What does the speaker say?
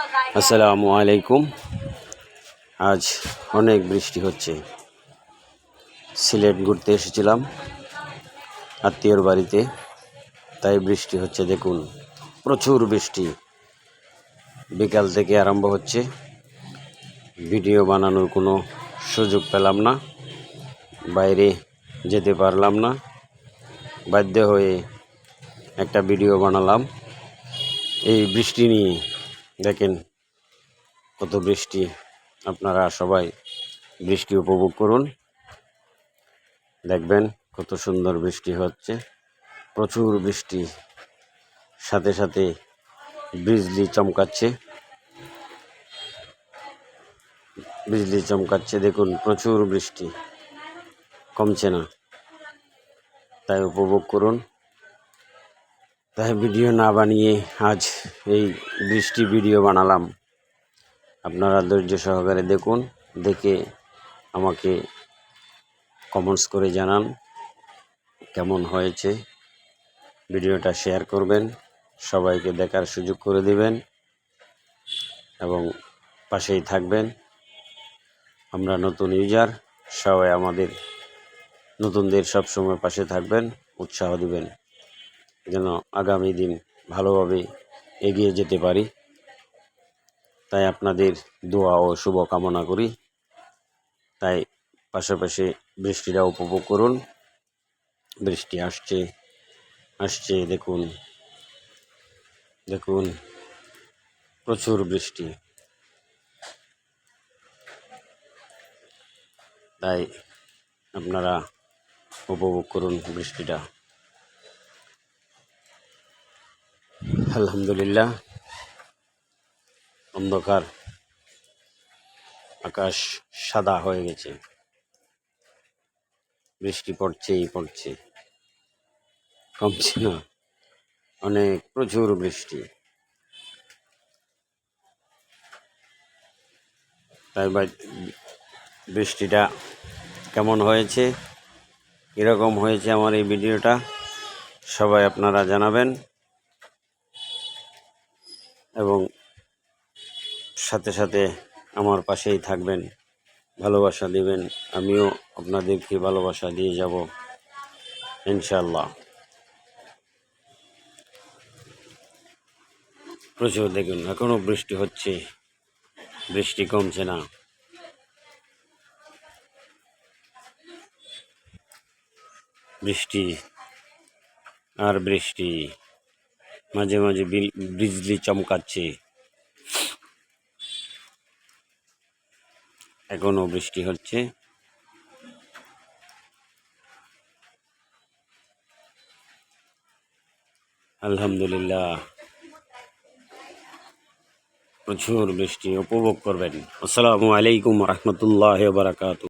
আসসালামু আলাইকুম। আজ অনেক বৃষ্টি হচ্ছে। সিলেট ঘুরতে এসেছিলাম আত্মীয়র বাড়িতে, তাই বৃষ্টি হচ্ছে, দেখুন। প্রচুর বৃষ্টি। বিকাল থেকে আরম্ভ হচ্ছে। ভিডিও বানানোর কোনো সুযোগ পেলাম না। বাইরে যেতে পারলাম না। বাধ্য হয়ে একটা ভিডিও বানালাম। এই বৃষ্টি নিয়ে দেখেন কত বৃষ্টি। আপনারা সবাই বৃষ্টি উপভোগ করুন। দেখবেন কত সুন্দর বৃষ্টি হচ্ছে। প্রচুর বৃষ্টি। সাথে সাথে বিজলি চমকাচ্ছে। বিজলি চমকাচ্ছে। দেখুন, প্রচুর বৃষ্টি। কমছে না। তাই উপভোগ করুন। তাই ভিডিও না বানিয়ে আজ এই বৃষ্টি ভিডিও বানালাম। আপনারা ধৈর্য সহকারে দেখুন, দেখে আমাকে কমেন্টস করে জানান কেমন হয়েছে। ভিডিওটা শেয়ার করবেন, সবাইকে দেখার সুযোগ করে দিবেন এবং পাশেই থাকবেন। আমরা নতুন ইউজার সবাই আমাদের নতুনদের সবসময় পাশে থাকবেন, উৎসাহ দিবেন। যেন আগামী দিন ভালোভাবে এগিয়ে যেতে পারি। তাই আপনাদের দোয়া ও শুভ কামনা করি। তাই পাশাপাশি বৃষ্টিটা উপভোগ করুন। বৃষ্টি আসছে আসছে, দেখুন দেখুন, প্রচুর বৃষ্টি। তাই আপনারা উপভোগ করুন বৃষ্টিটা। আলহামদুলিল্লাহ। অন্ধকার, আকাশ সাদা হয়ে গেছে। বৃষ্টি পড়ছেই পড়ছে। কমছে না। অনেক প্রচুর বৃষ্টি। তাই বৃষ্টিটা কেমন হয়েছে? কীরকম হয়েছে আমার এই ভিডিওটা? সবাই আপনারা জানাবেন। এবং সাথে সাথে আমার পাশেই থাকবেন, ভালোবাসা দিবেন। আমিও আপনাদেরকে ভালোবাসা দিয়ে যাব ইনশাল্লাহ প্রচুর দেখুন এখনও বৃষ্টি হচ্ছে, বৃষ্টি কমছে না। বৃষ্টি, আর বৃষ্টি। মাঝে মাঝে বিজলি চমকাচ্ছে। এখনও বৃষ্টি হচ্ছে। আলহামদুলিল্লাহ। প্রচুর বৃষ্টি উপভোগ করবেন। আসসালামু আলাইকুম রহমতুল্লাহ বারাকাতু